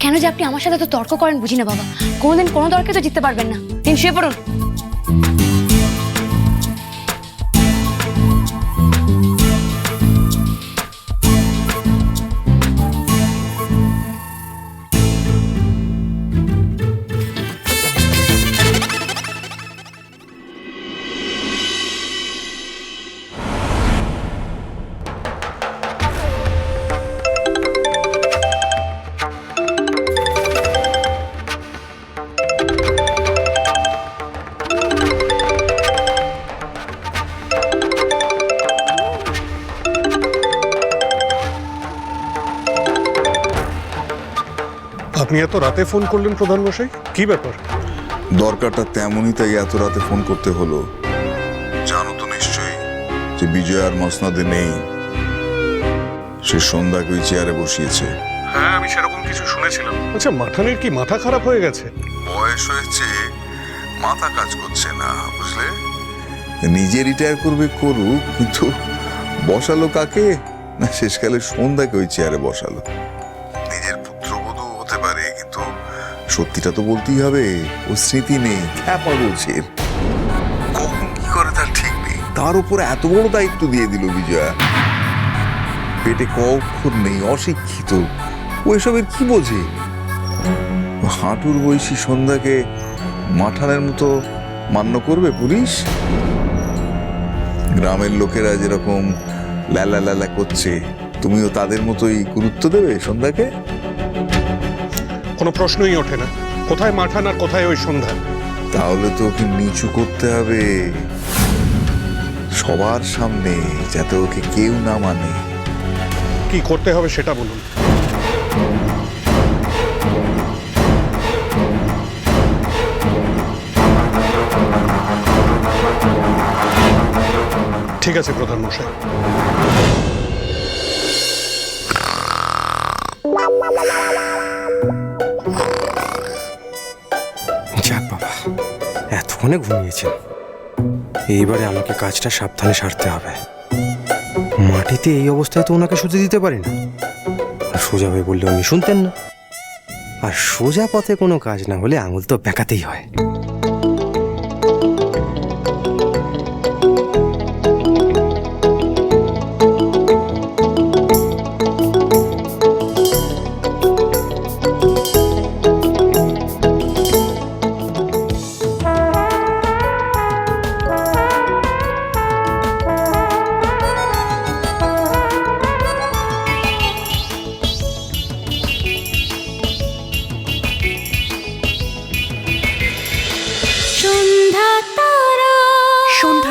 কেন যে আপনি আমার সাথে তো তর্ক করেন বুঝি না বাবা। কোনোদিন কোনো তর্কে তো জিততে পারবেন না। দিন শুয়ে পড়ুন। আপনি এত রাতে ফোন করলেন প্রধান মশাই কি ব্যাপার? দরকারটা তেমনই তাই এত রাতে ফোন করতে হলো। জানো তো নিশ্চয়ই যে বিজয় আর মসনাদে নেই। সে সন্ধ্যাকে ওই চেয়ারে বসিয়েছে। হ্যাঁ আমি সেরকম কিছু শুনেছিলাম। আচ্ছা মাঠানের কি মাথা খারাপ হয়ে গেছে? বয়স হয়েছে মাথা কাজ করছে না বুঝলে? নিজে রিটায়ার করবে করুক কিন্তু বসালো কাকে? না শেষকালে সন্ধ্যাকে ওই চেয়ারে বসালো। সত্যিটা তো বলতেই হবে ও স্মৃতি নেই। খ্যাপা বলছে। কখন কি করে তার ঠিক নেই? তার উপর এত বড় দায়িত্ব দিয়ে দিল বিজয়া। পেটে ক অক্ষর নেই অশিক্ষিত। ও এসবের কি বোঝে? হাঁটুর বয়সী সন্ধ্যাকে মাঠানের মতো মান্য করবে পুলিশ? গ্রামের লোকেরা যেরকম ল্যালা ল্যালা করছে তুমিও তাদের মতোই গুরুত্ব দেবে সন্ধ্যাকে? কোনো প্রশ্নই ওঠে না। কোথায় মাঠান আর কোথায় ওই সন্ধ্যা? তাহলে তো ওকে নিচু করতে হবে। সবার সামনে যাতে ওকে কেউ না মানে। কি করতে হবে সেটা বলুন। ঠিক আছে প্রধান মশাই যাক বাবা, এতক্ষণে ঘুমিয়েছেন। এইবারে আমাকে কাজটা সাবধানে সারতে হবে। মাটিতে এই অবস্থায় তো ওনাকে শুতে দিতে পারি না। আর সোজা হয়ে বললে উনি শুনতেন না। আর সোজা পথে কোনো কাজ না হলে আঙুল তো বেঁকাতেই হয়।